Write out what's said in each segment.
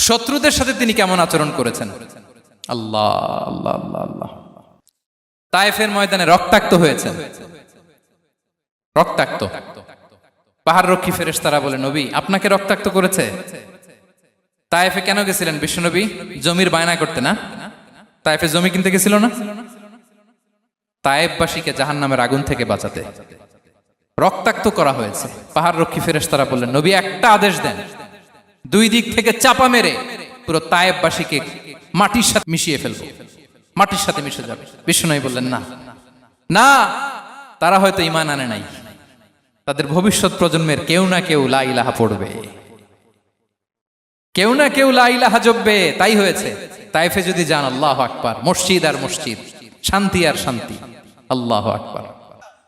শত্রুদের সাথে তিনি কেমন আচরণ করেছেন? আল্লাহ আল্লাহ আল্লাহ আল্লাহ। তায়েফের ময়দানে রক্তাক্ত হয়েছেন। রক্তাক্ত। পাহাড় রক্ষী ফেরেশতারা বলে, নবী, আপনাকে রক্তাক্ত করেছে? তায়েফে কেন গেছিলেন বিশ্বনবী? জমির বায়না করতে না? তায়েফে জমি কিনতে গেছিল না? তায়েববাসীকে জাহান নামের আগুন থেকে বাঁচাতে। রক্তাক্ত করা হয়েছে। পাহাড় রক্ষী ফেরেশতারা বললেন, নবী, একটা আদেশ দেন। দুই দিক থেকে চাপা মেরে পুরো তায়েববাসীকে মাটির সাথে মিশিয়ে ফেলব। মাটির সাথে মিশে যাবে। বিষ্ণু বললেন, না। না, তারা হয়তো ইমান আনে নাই। তাদের ভবিষ্যৎ প্রজন্মের কেউ না কেউ লা ইলাহা পড়বে। কেউ না কেউ লা ইলাহা জপবে। তাই হয়েছে। তাইফে যদি যান, আল্লাহ আকবার। মসজিদ আর মসজিদ। শান্তি আর শান্তি। আল্লাহ আকবার।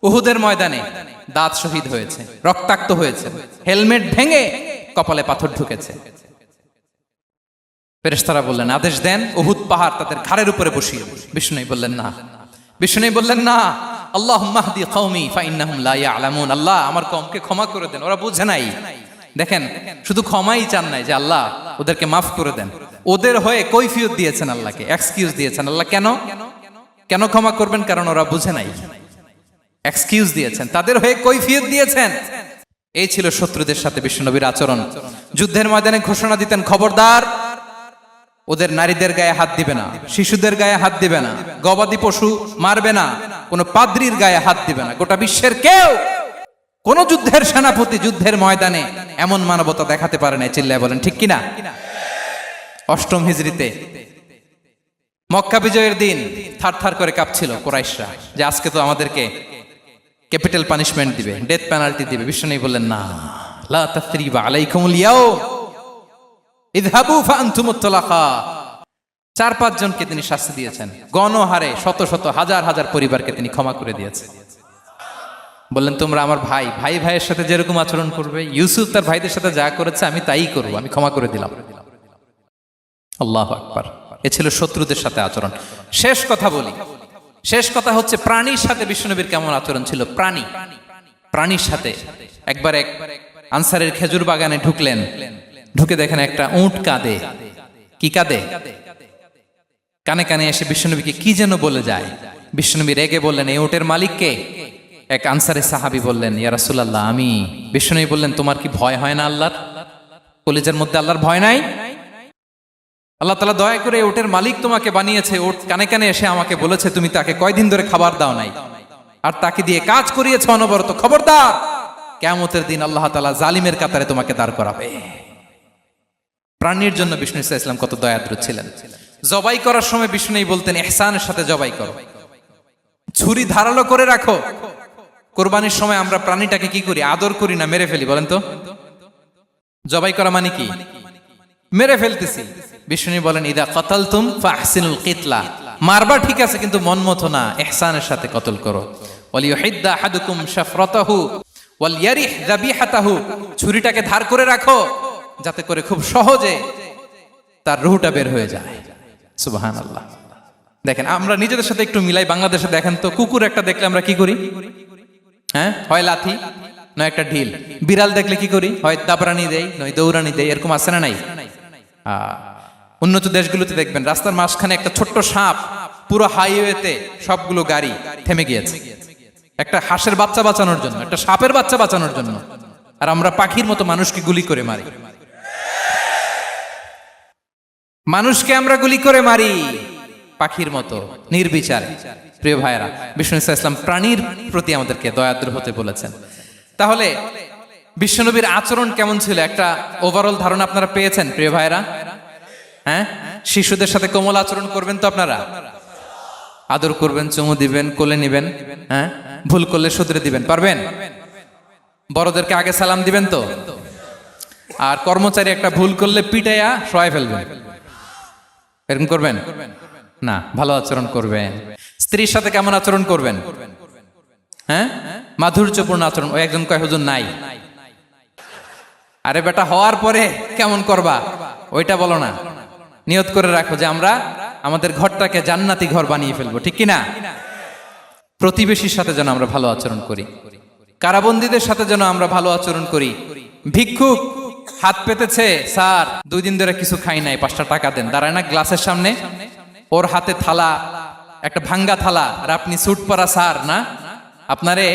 উহুদের ময়দানে দাঁত শহীদ হয়েছে। রক্তাক্ত হয়েছে। হেলমেট ভেঙে কপালে পাথর ঢুকেছে। ফেরেশতারা বললেন, আদেশ দেন, উহুদ পাহাড় তাদের ঘাড়ের উপরে বসিয়ে বিষ্ণুই বললেন, না। বিষ্ণুই বললেন, না। আল্লাহ আমার কমকে ক্ষমা করে দেন, ওরা বুঝে নাই। দেখেন, শুধু ক্ষমাই চান নাই যে আল্লাহ ওদেরকে মাফ করে দেন। ওদের হয়ে কৈফিয়ত দিয়েছেন আল্লাহকে এক্সকিউজ দিয়েছেন। আল্লাহ কেন? কেন ক্ষমা করবেন? কারণ ওরা বুঝে নাই। এক্সকিউজ দিয়েছেন। তাদের হয়ে কৈফিয়ত দিয়েছেন। এই ছিল শত্রুদের সাথে বিশ্বনবীর আচরণ। যুদ্ধের ময়দানে ঘোষণা দিতেন, খবরদার, ওদের নারীদের গায়ে হাত দিবে না, শিশুদের গায়ে হাত দিবে না, গবাদি পশু মারবে না, কোনো পাদ্রির গায়ে হাত দিবে না, গোটা বিশ্বের কেউ কোন যুদ্ধের সেনাপতি যুদ্ধের ময়দানে এমন মানবতা দেখাতে পারে না চিল্লায় বলেন, ঠিক কিনা? অষ্টম হিজড়িতে মক্কা বিজয়ের দিন থার থার করে কাঁপছিল কোরাইশরা, যে আজকে তো আমাদেরকে ক্যাপিটাল পানিশমেন্ট দিবে, ডেথ পেনাল্টি দিবে। বিষ্ণু বললেন, না, লা তাসরিবা আলাইকুমুল ইয়াউম। ইদহাবু ফাআনতুমুত তালাকা চার, পাঁচ জনকে তিনি শাস্তি দিয়েছেন। গণহারে শত শত, হাজার হাজার পরিবারকে তিনি ক্ষমা করে দিয়েছেন। বললেন, তোমরা আমার ভাই ভাই ভাইয়ের সাথে যেরকম আচরণ করবে, ইউসুফ তার ভাইদের সাথে যা করেছে, আমি তাই করব, আমি ক্ষমা করে দিলাম। আল্লাহ আকবার। এ ছিল শত্রুদের সাথে আচরণ। শেষ কথা বলি। শেষ কথা হচ্ছে প্রাণীর সাথে বিষ্ণুনবীর কেমন আচরণ ছিল? প্রাণী। প্রাণীর সাথে। একবার এক আনসারের খেজুর বাগানে ঢুকলেন। ঢুকে দেখেন একটা উঁট কাঁদে। কি কাঁদে? কানে কানে এসে বিষ্ণুনবীকে কি যেন বলে যায়। বিষ্ণুনবী রেগে বললেন এই উটের মালিককে এক আনসারে সাহাবি বললেন, ইয়া রাসূলুল্লাহ, আমি। বিষ্ণুনবী বললেন, তোমার কি ভয় হয় না আল্লাহর? কলেজের মধ্যে আল্লাহর ভয় নাই? আল্লাহ তালা দয়া করে ওটের মালিক তোমাকে বানিয়েছে। ওট কানে কানে এসে আমাকে বলেছে, তুমি তাকে কয়দিন ধরে খাবার দাও নাই। আর তাকে দিয়ে কাজ করিয়েছে অনবরত। খবরদার কেমতের দিন আল্লাহ তালা জালিমের কাতারে তোমাকে দাঁড় করাবে। প্রাণীর জন্য বিষ্ণু ইসা ইসলাম কত দয়াদ্র ছিলেন। জবাই করার সময় বিষ্ণু বলতেন এহসানের সাথে জবাই করো। ছুরি ধারালো করে রাখো। কোরবানির সময় আমরা প্রাণীটাকে কি করি? আদর করি না? মেরে ফেলি, বলেন তো। জবাই করা মানে কি? মেরে ফেলতেছি। বিষ্ণু বলেন, ইদা কতাল তুম ফাহসিনুল কিতলা। মারবা ঠিক আছে, কিন্তু মন মতো না, এহসানের সাথে কতল করো। ওয়ালিয়ারিহ যাবিহাতাহু। ছুরিটাকে ধার করে রাখো, যাতে করে খুব সহজে তার রুহটা বের হয়ে যায়। দেখেন, আমরা নিজেদের সাথে একটু মিলাই বাংলাদেশে দেখেন তো, কুকুর একটা দেখলে আমরা কি করি? হ্যাঁ? হয় লাথি, নয় একটা ঢিল। বিড়াল দেখলে কি করি? হয় দাবরানি দেই, নয় দৌড়ানি দেই, এরকম আছে না নাই? উন্নত দেশগুলোতে দেখবেন, রাস্তার মাঝখানে একটা ছোট্ট সাপ, পুরো হাইওয়েতে সবগুলো গাড়ি থেমে গিয়েছে। একটা হাঁসের বাচ্চা বাঁচানোর জন্য, একটা সাপের বাচ্চা বাঁচানোর জন্য। আর আমরা পাখির মতো মানুষকে গুলি করে মারি। মানুষকে আমরা গুলি করে মারি। পাখির মতো, নির্বিচারে। প্রিয় ভাইয়েরা, বিষ্ণু ইসলাম প্রাণীর প্রতি আমাদেরকে দয়াদ্র হতে বলেছেন। তাহলে বিশ্বনবীর আচরণ কেমন ছিল? একটা ওভারঅল ধারণা আপনারা পেয়েছেন, প্রিয় ভাইয়েরা? হ্যাঁ? শিশুদের সাথে কোমল আচরণ করবেন তো আপনারা? আদর করবেন, চুমু দিবেন, কোলে নিবেন হ্যাঁ? ভুল করলে শুধরে দিবেন, পারবেন? বড়দেরকে আগে সালাম দিবেন তো? আর কর্মচারী একটা ভুল করলে পিটাইয়া সহায় ফেলবেন। এরকম করবেন? না, ভালো আচরণ করবেন। স্ত্রীর সাথে কেমন আচরণ করবেন? হ্যাঁ? মাধুর্যপূর্ণ আচরণ। ওই একজন কয়, হুজুর, নাই। আরে বেটা, হওয়ার পরে কেমন করবা? ওইটা বলো না। নিয়ত করে রাখো যে আমরা আমাদের ঘরটাকে জান্নাতি ঘর বানিয়ে ফেলব, ঠিক কি না প্রতিবেশীর সাথে যেন আমরা ভালো আচরণ করি, কারাবন্দীদের সাথে যেন আমরা ভালো আচরণ করি। ভিক্ষুক, হাত পেতেছে, স্যার, দুই দিন ধরে কিছু খাই নাই, পাঁচটা টাকা দেন। দাঁড়ায় না গ্লাসের সামনে, ওর হাতে থালা, একটা ভাঙ্গা থালা, আর আপনি স্যুট পরা স্যার, না? আপনারে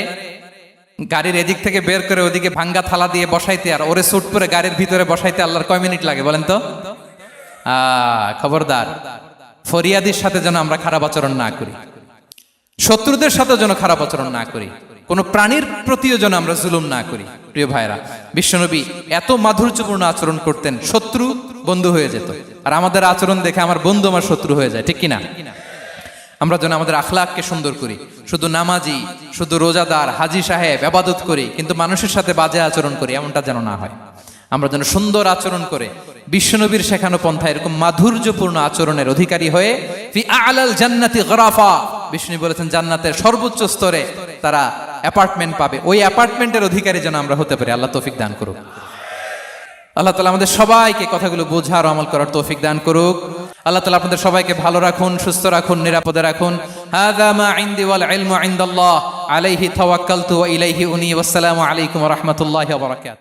গাড়ির এদিক থেকে বের করে ওদিকে ভাঙ্গা থালা দিয়ে বসাইতে আর ওরে স্যুট পরে গাড়ির ভিতরে বসাইতে আল্লাহর কয় মিনিট লাগে বলেন তো? খবরদার, ফরিয়াদির সাথে যেন আমরা খারাপ আচরণ না করি। শত্রুদের সাথে যেন খারাপ আচরণ না করি। কোন প্রাণীর প্রতিও যেন আমরা জুলুম না করি। প্রিয় ভাইরা বিশ্বনবী এত মাধুর্যপূর্ণ আচরণ করতেন, শত্রু বন্ধু হয়ে যেত। আর আমাদের আচরণ দেখে আমার বন্ধু আমার শত্রু হয়ে যায়, ঠিক কিনা? আমরা যেন আমাদের আখলাককে সুন্দর করি। শুধু নামাজি শুধু রোজাদার, হাজি সাহেব, আবাদত করি, কিন্তু মানুষের সাথে বাজে আচরণ করি, এমনটা যেন না হয়। আমরা যেন সুন্দর আচরণ করে, বিশ্বনবীর শেখানো পন্থা এরকম মাধুর্যপূর্ণ আচরণের অধিকারী হয়ে আলাল জান্নাতি গরাফা, বিষ্ণু বলেছেন জান্নাতের সর্বোচ্চ স্তরে তারা অ্যাপার্টমেন্ট পাবে। ওই অ্যাপার্টমেন্টের অধিকারী যেন আমরা হতে পারি, আল্লাহ তৌফিক দান করুক। আল্লাহ তালা আমাদের সবাইকে কথাগুলো বোঝার আমল করার তৌফিক দান করুক। আল্লাহ তালা আপনাদের সবাইকে ভালো রাখুন, সুস্থ রাখুন, নিরাপদে রাখুন। হাদা মা ইনদি عليه توكلت وإليه أني والسلام عليكم ورحمة الله وبركاته.